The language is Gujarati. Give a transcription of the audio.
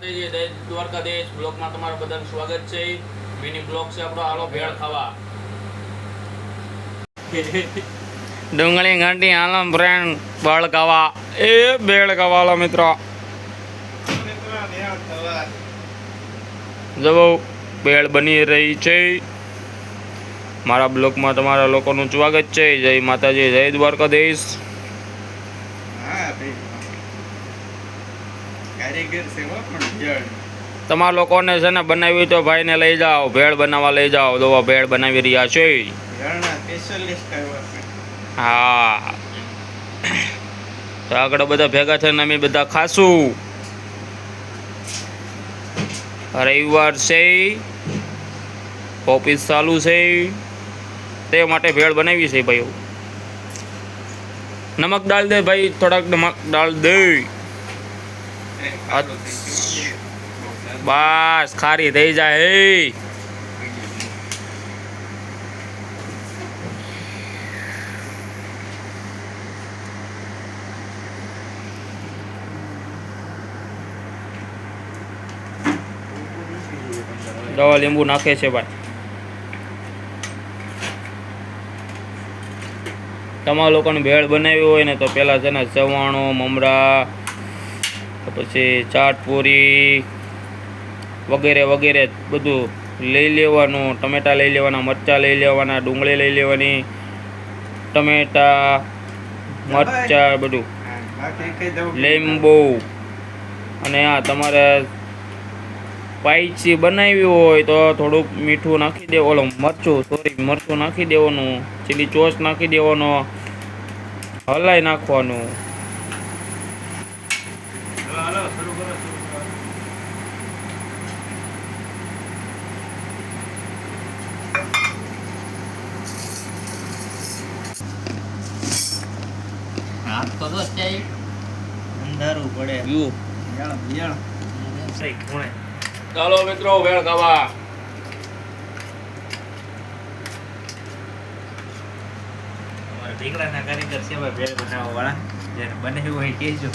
માતાજી જય દ્વારકાધીશ બ્લોગમાં તમારું બધાનું સ્વાગત છે. મિની બ્લોગ છે આપણો આલો ભેળ ખાવા. ડુંગળી ઘંટી આલમ ફ્રેન્ડ બળ કવા એ બેળ કવાલો મિત્રો. જવો બેળ બની રહી છે. મારા બ્લોકમાં તમારા લોકોનું સ્વાગત છે. જય માતાજી જય દ્વારકાધીશ કારીગર સેવા પણ તમારા લોકોને છે ને બનાવી તો ભાઈને લઈ જાઓ ભેળ બનાવવા લઈ જાઓ દવા ભેળ બનાવી રહ્યા છે હા. તો આગળ બધા ભેગા થઈને અમે બધા ખાશું. રવિવાર છે. ઓફિસ ચાલુ છે. તે માટે ભેળ બનાવી છે ભાઈ નમક ડાલ દે ભાઈ થોડાક નમક ડાલ દે. બસ, ખારી થઈ જાય, હે. દવા લીંબુ નાખે છે ભાઈ. તમારા લોકોની ભેળ બનાવી હોય ને તો પહેલાં છે ને ચવાણો, મમરા પછી ચાટ પૂરી વગેરે વગેરે બધું લઈ લેવાનું, ટમેટા લઈ લેવાના, મરચાં લઈ લેવાના, ડુંગળી લઈ લેવાની, ટમેટા, મરચાં બધું. લીંબુ અને આ તમારે સ્પાઈસી બનાવી હોય તો થોડુંક મીઠું નાખી દેવાનું મરચું સોરી મરચું નાખી દેવાનું ચીલી ચોસ નાખી દેવાનો, હલાઈ નાખવાનું. હાથ તો તો અંધારું પડે. યુ ચાલો મિત્રો ભેળ ખાવા. અમારા ઢીકડાના કારીગર છે ભાઈ ભેળ બનાવવા વાળા જેને બને એવું હોય કહેજો.